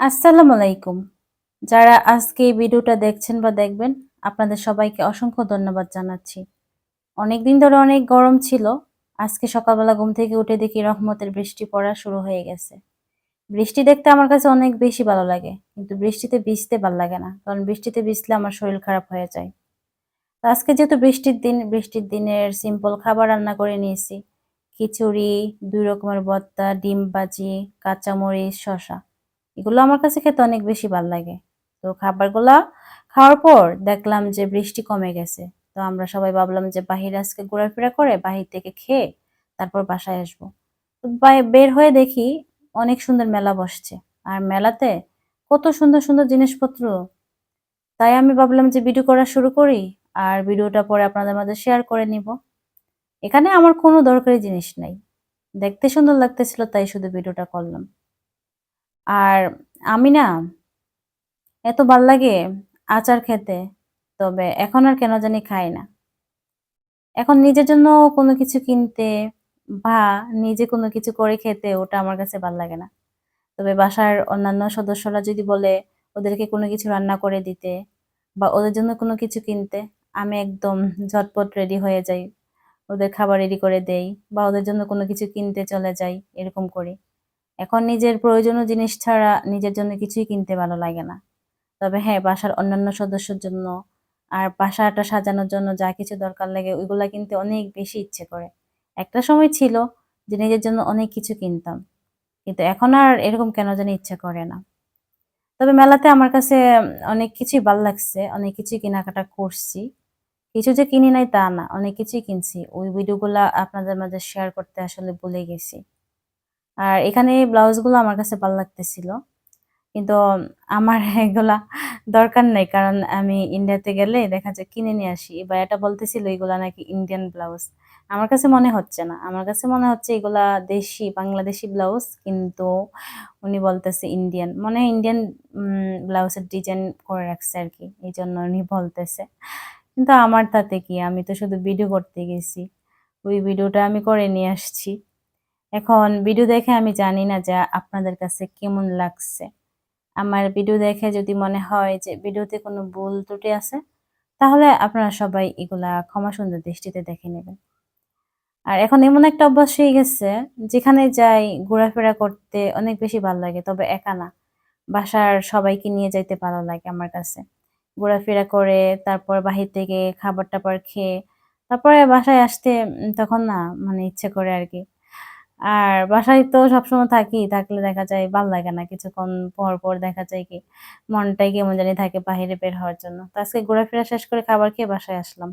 আসসালামু আলাইকুম। যারা আজকে এই ভিডিওটা দেখছেন বা দেখবেন, আপনাদের সবাইকে অসংখ্য ধন্যবাদ জানাচ্ছি। অনেক দিন ধরে অনেক গরম ছিল। আজকে সকালবেলা ঘুম থেকে উঠে দেখি রহমতের বৃষ্টি পড়া শুরু হয়ে গেছে। বৃষ্টি দেখতে আমার কাছে অনেক বেশি ভালো লাগে, কিন্তু বৃষ্টিতে ভিজতে ভালো লাগে না, কারণ বৃষ্টিতে ভিজলে আমার শরীর খারাপ হয়ে যায়। তো আজকে যেহেতু বৃষ্টির দিন, বৃষ্টির দিনের সিম্পল খাবার রান্না করে নিয়েছি। খিচুড়ি, দুই রকমের ভর্তা ডিম বাজি কাঁচামরিচ শশা এগুলো আমার কাছে খেতে অনেক বেশি ভালো লাগে। তো খাবারগুলা খাওয়ার পর দেখলাম যে বৃষ্টি কমে গেছে। তো আমরা সবাই ভাবলাম যে বাহির আজকে ঘোরাফেরা করে বাহির থেকে খেয়ে তারপর বাসায় আসব। তো বের হয়ে দেখি অনেক সুন্দর মেলা বসছে। আর মেলাতে কত সুন্দর সুন্দর জিনিসপত্র। তাই আমি ভাবলাম যে ভিডিও করা শুরু করি আর ভিডিওটা পরে আপনাদের মাঝে শেয়ার করে নিব। এখানে আমার কোনো দরকারি জিনিস নাই। দেখতে সুন্দর লাগতেছিল তাই শুধু ভিডিওটা করলাম। আর আমি না এত ভালো লাগে আচার খেতে, তবে এখন আর কেন জানি খাই না। এখন নিজের জন্য কোনো কিছু কিনতে বা নিজে কোনো কিছু করে খেতে ওটা আমার কাছে ভালো লাগে না। তবে বাসার অন্যান্য সদস্যরা যদি বলে ওদেরকে কোনো কিছু রান্না করে দিতে বা ওদের জন্য কোনো কিছু কিনতে, আমি একদম ঝটপট রেডি হয়ে যাই। ওদের খাবার রেডি করে দেই বা ওদের জন্য কোনো কিছু কিনতে চলে যাই, এরকম করি। এখন নিজের প্রয়োজনীয় জিনিস ছাড়া নিজের জন্য কিছুই কিনতে ভালো লাগে না। তবে হ্যাঁ বাসার অন্যান্য সদস্যের জন্য আর বাসাটা সাজানোর জন্য যা কিছু দরকার লাগে ওইগুলা কিনতে অনেক বেশি ইচ্ছে করে। একটা সময় ছিল যে নিজের জন্য অনেক কিছু কিনতাম, কিন্তু এখন আর এরকম কেন জানি ইচ্ছে করে না। তবে মেলাতে আমার কাছে অনেক কিছুই ভালো লাগছে, অনেক কিছুই কেনাকাটা করছি। কিছু যে কিনি নাই তা না, অনেক কিছুই কিনছি। ওই ভিডিওগুলা আপনাদের মাঝে শেয়ার করতে আসলে ভুলে গেছি। আর এখানে ব্লাউজগুলো আমার কাছে ভালো লাগতেছিল। কিন্তু আমার এগুলা দরকার নেই, কারণ আমি ইন্ডিয়াতে গেলে দেখা যায় কিনে নিয়ে আসি। বা এটা বলতেছিল এগুলা নাকি ইন্ডিয়ান ব্লাউজ। আমার কাছে মনে হচ্ছে না। আমার কাছে মনে হচ্ছে এগুলা দেশি, বাংলাদেশি ব্লাউজ, কিন্তু উনি বলতেছে ইন্ডিয়ান মনে ইন্ডিয়ান ব্লাউজের ডিজাইন করে রাখছে আর কি এই জন্য উনি বলতেছে। কিন্তু আমার তাতে কি? আমি তো শুধু ভিডিও করতে গেছি। ওই ভিডিওটা আমি করে নিয়ে আসছি। এখন ভিডিও দেখে আমি জানি না যে আপনাদের কাছে কেমন লাগছে। আমার ভিডিও দেখে যদি মনে হয় যে ভিডিওতে কোনো ভুল ত্রুটি আছে, তাহলে আপনারা সবাই এগুলা ক্ষমা সুন্দর দৃষ্টিতে দেখে নেবেন। আর এখন এমন একটা অভ্যাস হয়ে গেছে, যেখানে যাই ঘোরাফেরা করতে অনেক বেশি ভালো লাগে, তবে একা না। বাসার সবাইকে নিয়ে যাইতে ভালো লাগে আমার কাছে। ঘোরাফেরা করে, তারপর বাহির থেকে খাবার টাবার খেয়ে, তারপরে বাসায় আসতে তখন না মানে ইচ্ছে করে আর কি। আর বাসায় তো সবসময় থাকি, থাকলে দেখা যায় ভালো লাগে না। কিছুক্ষণ পর পর দেখা যায় কি মনটাই কেমন জানি থাকে বাহিরে বের হওয়ার জন্য। তো আজকে ঘোরাফেরা শেষ করে খাবার খেয়ে বাসায় আসলাম।